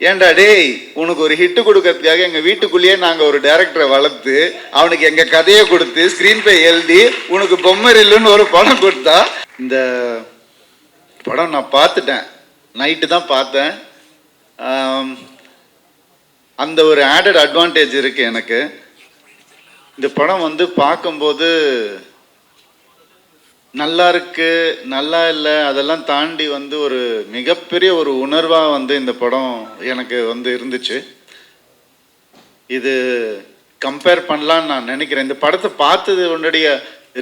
ஏன்டா டேய் உனக்கு ஒரு ஹிட்டு கொடுக்கறதுக்காக எங்க வீட்டுக்குள்ளேயே நாங்க ஒரு டைரக்டரை வளர்த்து அவனுக்கு எங்க கதையை கொடுத்து ஸ்கிரீன் பே எழுதி உனக்கு பொம்மரில்லுன்னு ஒரு படம் கொடுத்தா இந்த படம் நான் பார்த்துட்டேன். நைட்டு தான் பார்த்தேன். அந்த ஒரு ஆடட் அட்வான்டேஜ் இருக்கு எனக்கு. இந்த படம் வந்து பார்க்கும்போது நல்லா இருக்கு நல்லா இல்லை அதெல்லாம் தாண்டி வந்து ஒரு மிகப்பெரிய ஒரு உணர்வாக வந்து இந்த படம் எனக்கு வந்து இருந்துச்சு. இது கம்பேர் பண்ணலான்னு நான் நினைக்கிறேன். இந்த படத்தை பார்த்தது உன்னுடைய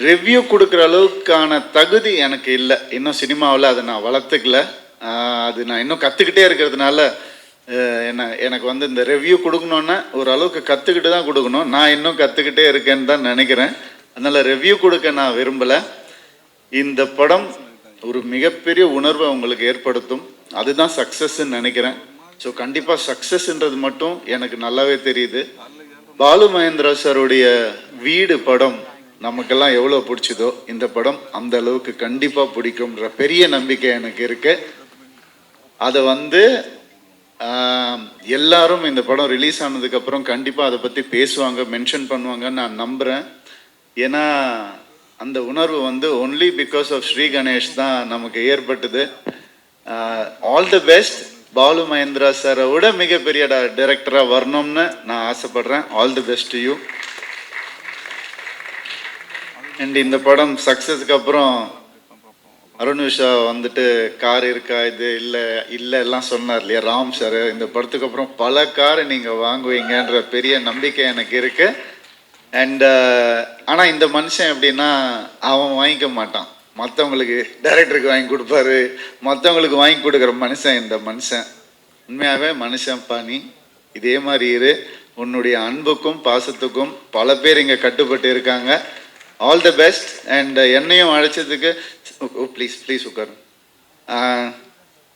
ரிவ்யூ கொடுக்குற அளவுக்கான தகுதி எனக்கு இல்லை. இன்னும் சினிமாவில் அதை நான் வளர்த்துக்கல. அது நான் இன்னும் கற்றுக்கிட்டே இருக்கிறதுனால என்ன எனக்கு வந்து இந்த ரிவ்யூ கொடுக்கணுன்னா ஒரு அளவுக்கு கற்றுக்கிட்டு தான் கொடுக்கணும். நான் இன்னும் கற்றுக்கிட்டே இருக்கேன்னு தான் நினைக்கிறேன். அதனால் ரிவ்யூ கொடுக்க நான் விரும்பலை. இந்த படம் ஒரு மிகப்பெரிய உணர்வை உங்களுக்கு ஏற்படுத்தும். அதுதான் சக்ஸஸ்ன்னு நினைக்கிறேன். ஸோ கண்டிப்பாக சக்ஸஸ்ன்றது மட்டும் எனக்கு நல்லாவே தெரியுது. பாலு மகேந்திரா சாருடைய வீடு படம் நமக்கெல்லாம் எவ்வளோ பிடிச்சதோ இந்த படம் அந்த அளவுக்கு கண்டிப்பாக பிடிக்கும்ன்ற பெரிய நம்பிக்கை எனக்கு இருக்கு. அதை வந்து எல்லாரும் இந்த படம் ரிலீஸ் ஆனதுக்கப்புறம் கண்டிப்பாக அதை பற்றி பேசுவாங்க மென்ஷன் பண்ணுவாங்கன்னு நான் நம்புகிறேன் ஏன்னா அந்த உணர்வு வந்து only because of Shri Ganesh தான் நமக்கு ஏற்பட்டது. All the best Balu Mahendra சாரை விட மிகப்பெரிய டைரக்டராக வரணும்னு நான் ஆசைப்படுறேன். All the best you and இந்த படம் சக்ஸஸ்க்கு அப்புறம் அருண் விஷா வந்துட்டு கார் இருக்கா இது இல்லை இல்லை எல்லாம் சொன்னார் இல்லையா? ராம் சார் இந்த படத்துக்கு அப்புறம் பல கார் நீங்கள் வாங்குவீங்கன்ற பெரிய நம்பிக்கை எனக்கு இருக்குது அண்ட் uh, ஆனால் இந்த மனுஷன் எப்படின்னா அவன் வாங்கிக்க மாட்டான். மற்றவங்களுக்கு டைரக்டருக்கு வாங்கி கொடுப்பாரு. மற்றவங்களுக்கு வாங்கி கொடுக்குற மனுஷன் இந்த மனுஷன். உண்மையாகவே மனுஷன் பாணி இதே மாதிரி இரு. உன்னுடைய அன்புக்கும் பாசத்துக்கும் பல பேர் இங்கே கட்டுப்பட்டு இருக்காங்க. ஆல் த பெஸ்ட் அண்ட் என்னையும் அழைச்சதுக்கு ப்ளீஸ் ப்ளீஸ் உட்கார்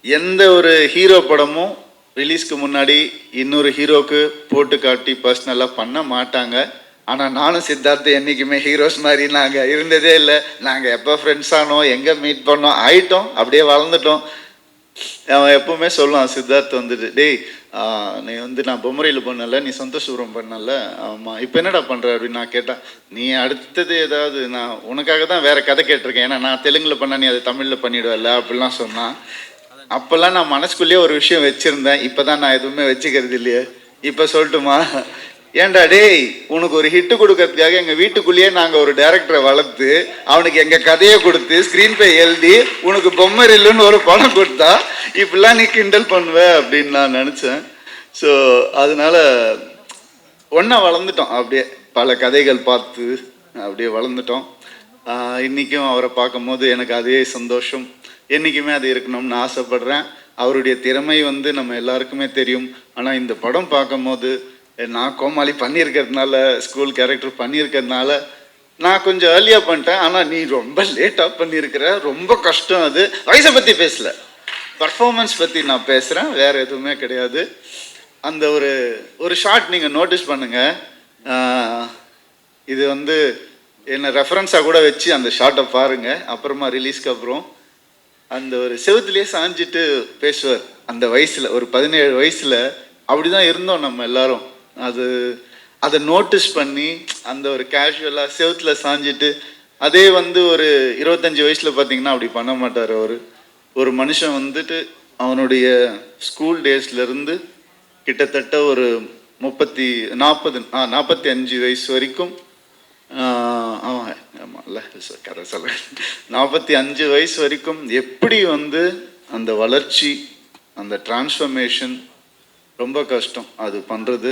எந்த ஒரு ஹீரோ படமும் ரிலீஸ்க்கு முன்னாடி இன்னொரு ஹீரோக்கு போட்டு காட்டி பர்சனலாக பண்ண மாட்டாங்க. ஆனால் நானும் சித்தார்த்து என்றைக்குமே ஹீரோஸ் மாதிரி நாங்கள் இருந்ததே இல்லை. நாங்கள் எப்போ ஃப்ரெண்ட்ஸ் ஆனோம் எங்கே மீட் பண்ணோம் ஆயிட்டோம் அப்படியே வளர்ந்துட்டோம். அவன் எப்பவுமே சொல்லுவான் சித்தார்த் வந்துட்டு டேய் நீ வந்து நான் பொம்மரியில் பண்ணல நீ சந்தோஷபுரம் பண்ணல. ஆமாம் இப்போ என்னடா பண்ணுற அப்படின்னு நான் கேட்டேன். நீ அடுத்தது ஏதாவது நான் உனக்காக தான் வேற கதை கேட்டிருக்கேன். ஏன்னா நான் தெலுங்கில் பண்ண நீ அதை தமிழில் பண்ணிவிடுவல அப்படிலாம் சொன்னான். அப்போல்லாம் நான் மனசுக்குள்ளேயே ஒரு விஷயம் வச்சுருந்தேன். இப்போ தான் நான் எதுவுமே வச்சுக்கிறது இல்லையே. இப்போ சொல்லட்டுமா? ஏன்டா டேய் உனக்கு ஒரு ஹிட் கொடுக்கறதுக்காக எங்கள் வீட்டுக்குள்ளேயே நாங்கள் ஒரு டைரக்டரை வளர்த்து அவனுக்கு எங்கள் கதையை கொடுத்து ஸ்க்ரீன் பே எழுதி உனக்கு பொம்மரில்லுன்னு ஒரு படம் கொடுத்தா இப்படிலாம் நீ கிண்டல் பண்ணுவ அப்படின்னு நான் நினச்சேன். ஸோ அதனால ஒன்றா வளர்ந்துட்டோம். அப்படியே பல கதைகள் பார்த்து அப்படியே வளர்ந்துட்டோம். இன்றைக்கும் இன்னைக்கும் அவரை பார்க்கும்போது எனக்கு அதே சந்தோஷம். என்றைக்குமே அது இருக்கணும்னு ஆசைப்படுறேன். அவருடைய திறமை வந்து நம்ம எல்லாருக்குமே தெரியும். ஆனால் இந்த படம் பார்க்கும்போது நான் கோமாளி பண்ணியிருக்கிறதுனால ஸ்கூல் கேரக்டர் பண்ணியிருக்கிறதுனால நான் கொஞ்சம் ஏர்லியாக பண்ணிட்டேன். ஆனால் நீ ரொம்ப லேட்டாக பண்ணியிருக்கிற. ரொம்ப கஷ்டம் அது. வயசை பற்றி பேசல. பர்ஃபார்மன்ஸ் பற்றி நான் பேசுகிறேன் வேறு எதுவுமே கிடையாது. அந்த ஒரு ஒரு ஷார்ட் நீங்கள் நோட்டீஸ் பண்ணுங்கள் இது வந்து என்னை ரெஃபரன்ஸாக கூட வச்சு அந்த ஷார்ட்டை பாருங்கள் அப்புறமா ரிலீஸ்க்கு அப்புறம் அந்த ஒரு செவுத்துலேயே சாஞ்சிட்டு பேசுவார். அந்த வயசில் ஒரு பதினேழு வயசில். அப்படி தான் இருந்தோம் நம்ம எல்லாரும். அது அதை நோட்டீஸ் பண்ணி அந்த ஒரு கேஷுவலாக செவுத்தில் சாஞ்சிட்டு அதே வந்து ஒரு இருபத்தஞ்சி வயசில் பார்த்தீங்கன்னா அப்படி பண்ண மாட்டார் அவர். ஒரு மனுஷன் வந்துட்டு அவனுடைய ஸ்கூல் டேஸ்லேருந்து கிட்டத்தட்ட ஒரு முப்பத்தி நாற்பது ஆ நாற்பத்தி அஞ்சு வயசு வரைக்கும் ஆமாம் ஆமாம்ல ச- சொல்ல. நாற்பத்தி அஞ்சு வயசு வரைக்கும் எப்படி வந்து அந்த வளர்ச்சி அந்த டிரான்ஸ்ஃபர்மேஷன் ரொம்ப கஷ்டம் அது பண்ணுறது